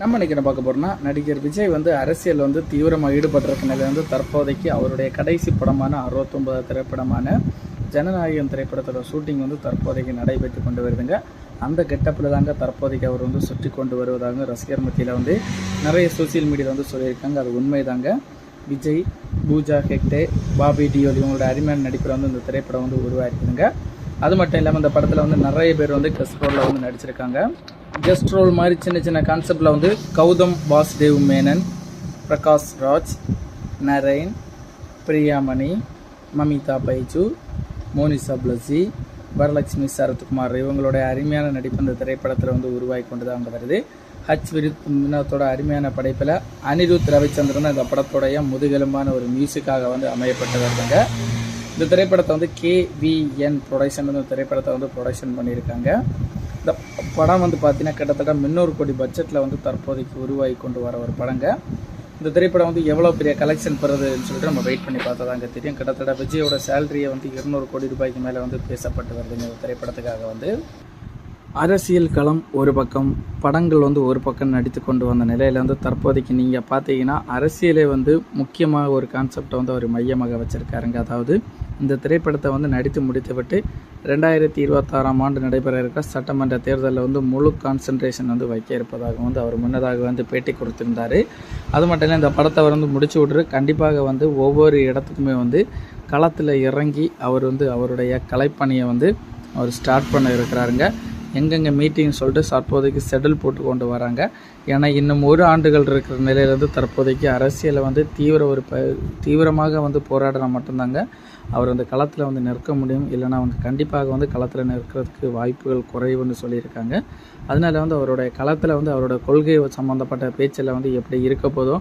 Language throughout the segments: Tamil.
நம்ம இன்றைக்கி என்ன பார்க்க போறோம்னா நடிகர் விஜய் வந்து அரசியல் வந்து தீவிரமாக ஈடுபட்டிருக்க நிலை வந்து தற்போதைக்கு அவருடைய கடைசி படமான அறுபத்தொன்பது திரைப்படமான ஜனநாயகம் திரைப்படத்தோட ஷூட்டிங் வந்து தற்போதைக்கு நடைபெற்று கொண்டு வருதுங்க. அந்த கெட்டப்பில் தாங்க தற்போதைக்கு அவர் வந்து சுற்றி கொண்டு வருவதாக ரசிகர் மத்தியில் வந்து நிறைய சோசியல் மீடியாவில் வந்து சொல்லியிருக்காங்க. அது உண்மைதாங்க. விஜய் பூஜா ஹெக்டே பாபி டியோல் இவங்களோட அருமையான நடிப்பில் வந்து இந்த திரைப்படம் வந்து உருவாயிருக்குதுங்க அது மட்டும் இல்லாமல் இந்த படத்தில் வந்து நிறைய பேர் வந்து கெஸ்ட் ரோலில் வந்து நடிச்சிருக்காங்க. கெஸ்ட் ரோல் மாதிரி சின்ன சின்ன கான்செப்டில் வந்து கௌதம் வாசுதேவ் மேனன் பிரகாஷ் ராஜ் நரேன் பிரியாமணி மமிதா பைஜு மோனிசா பிளஸி வரலட்சுமி சரத்குமார் இவங்களுடைய அருமையான நடிப்பு இந்த திரைப்படத்தில் வந்து உருவாகி கொண்டு தான் வருது. ஹச் விருத் வினோத்தோட அருமையான படைப்பில் அனிருத் ரவிச்சந்திரன் இந்த படத்தோடைய முதுகெலும்பான ஒரு மியூசிக்காக வந்து அமையப்பட்டு வருதுங்க. இந்த திரைப்படத்தை வந்து கேவிஎன் ப்ரொடக்ஷன் திரைப்படத்தை வந்து ப்ரொடக்ஷன் பண்ணியிருக்காங்க. இந்த படம் வந்து பார்த்தீங்கன்னா கிட்டத்தட்ட முந்நூறு கோடி பட்ஜெட்டில் வந்து தற்போதைக்கு உருவாகி கொண்டு வர ஒரு படங்க. இந்த திரைப்படம் வந்து எவ்வளோ பெரிய கலெக்ஷன் பெறுதுன்னு சொல்லிட்டு நம்ம வெயிட் பண்ணி பார்த்தா தாங்க தெரியும். கிட்டத்தட்ட விஜயோட சேலரியை வந்து இருநூறு கோடி ரூபாய்க்கு மேலே வந்து பேசப்பட்டு வருதுங்க இந்த திரைப்படத்துக்காக வந்து. அரசியல் களம் ஒரு பக்கம் படங்கள் வந்து ஒரு பக்கம் நடித்து கொண்டு வந்த நிலையில் வந்து தற்போதைக்கு நீங்கள் பார்த்தீங்கன்னா அரசியலே வந்து முக்கியமாக ஒரு கான்செப்டை வந்து அவர் மையமாக வச்சுருக்காருங்க. அதாவது இந்த திரைப்படத்தை வந்து நடித்து முடித்துவிட்டு ரெண்டாயிரத்தி இருபத்தாறாம் ஆண்டு நடைபெற இருக்கிற சட்டமன்ற தேர்தலில் வந்து முழு கான்சன்ட்ரேஷன் வந்து வைக்க இருப்பதாக வந்து அவர் முன்னதாக வந்து பேட்டி கொடுத்திருந்தார். அது மட்டும் இல்லை இந்த படத்தை அவர் வந்து முடிச்சு விட்ரு கண்டிப்பாக வந்து ஒவ்வொரு இடத்துக்குமே வந்து களத்தில் இறங்கி அவர் வந்து அவருடைய கலைப்பணியை வந்து அவர் ஸ்டார்ட் பண்ண இருக்கிறாருங்க. எங்கெங்கே மீட்டிங் சொல்லிட்டு தற்போதைக்கு செடில் போட்டு கொண்டு வராங்க. ஏன்னா இன்னும் ஒரு ஆண்டுகள் இருக்கிற நிலையிலேருந்து தற்போதைக்கு அரசியலை வந்து தீவிர ஒரு ப தீவிரமாக வந்து போராடினா மட்டும்தாங்க அவர் அந்த களத்தில் வந்து நிற்க முடியும். இல்லைன்னா வந்து கண்டிப்பாக வந்து களத்தில் நிற்கிறதுக்கு வாய்ப்புகள் குறைவுன்னு சொல்லியிருக்காங்க. அதனால வந்து அவருடைய களத்தில் வந்து அவரோட கொள்கை சம்மந்தப்பட்ட பேச்சில் வந்து எப்படி இருக்க போதோ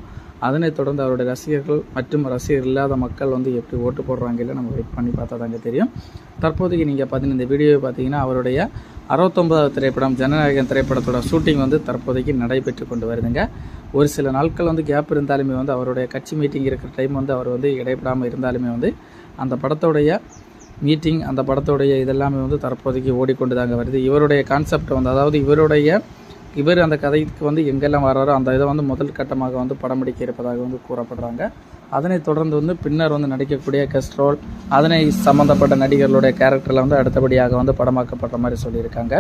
அதனைத் தொடர்ந்து அவருடைய ரசிகர்கள் மற்றும் ரசிகர் இல்லாத மக்கள் வந்து எப்படி ஓட்டு போடுறாங்க இல்லை நம்ம வெயிட் பண்ணி பார்த்தா தாங்க தெரியும். தற்போதைக்கு நீங்கள் பார்த்தீங்கன்னா இந்த வீடியோவை பார்த்தீங்கன்னா அவருடைய அறுபத்தொம்பதாவது திரைப்படம் ஜனநாயகம் திரைப்படத்தோட ஷூட்டிங் வந்து தற்போதைக்கு நடைபெற்று கொண்டு வருதுங்க. ஒரு சில நாட்கள் வந்து கேப் இருந்தாலுமே வந்து அவருடைய கட்சி மீட்டிங் இருக்கிற டைம் வந்து அவர் வந்து இடைப்படாமல் இருந்தாலுமே வந்து அந்த படத்தோடைய மீட்டிங் அந்த படத்தோடைய இதெல்லாமே வந்து தற்போதைக்கு ஓடிக்கொண்டு தாங்க வருது. இவருடைய கான்செப்ட் வந்து அதாவது இவருடைய இவர் அந்த கதைக்கு வந்து எங்கெல்லாம் வர்றாரோ அந்த இதை வந்து முதல் கட்டமாக வந்து படம் பிடிக்க இருப்பதாக வந்து கூறப்படுறாங்க. அதனைத் தொடர்ந்து வந்து பின்னர் வந்து நடிக்கக்கூடிய கெஸ்ட்ரோல் அதனை சம்மந்தப்பட்ட நடிகர்களுடைய கேரக்டரில் வந்து அடுத்தபடியாக வந்து படமாக்கப்படுற மாதிரி சொல்லியிருக்காங்க.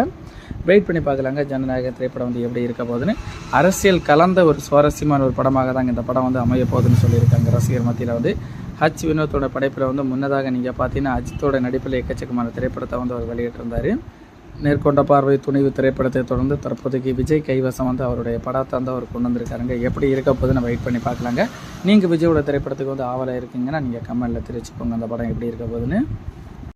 வெயிட் பண்ணி பார்க்கலாங்க ஜனநாயக திரைப்படம் வந்து எப்படி இருக்க போகுதுன்னு. அரசியல் கலந்த ஒரு சுவாரஸ்யமான ஒரு படமாக தாங்க இந்த படம் வந்து அமைய போகுதுன்னு சொல்லியிருக்காங்க ரசிகர் மத்தியில் வந்து. ஹச் வினோத்தோட படைப்பில் வந்து முன்னதாக நீங்கள் பார்த்தீங்கன்னா அஜித்தோட நடிப்பில் எக்கச்சக்கமான திரைப்படத்தை வந்து அவர் வெளியிட்டிருந்தார். நேர்கொண்ட பார்வை துணிவு திரைப்படத்தை தொடர்ந்து தற்போதைக்கு விஜய் கைவசம் வந்து அவருடைய படத்தை வந்து அவர் கொண்டு வந்திருக்காருங்க. எப்படி இருக்க நம்ம வெயிட் பண்ணி பார்க்கலாங்க. நீங்கள் விஜயோட திரைப்படத்துக்கு வந்து ஆவலாக இருக்கீங்கன்னா நீங்கள் கமெண்டில் தெரிவிச்சுக்கோங்க. அந்த படம் எப்படி இருக்க போகுதுன்னு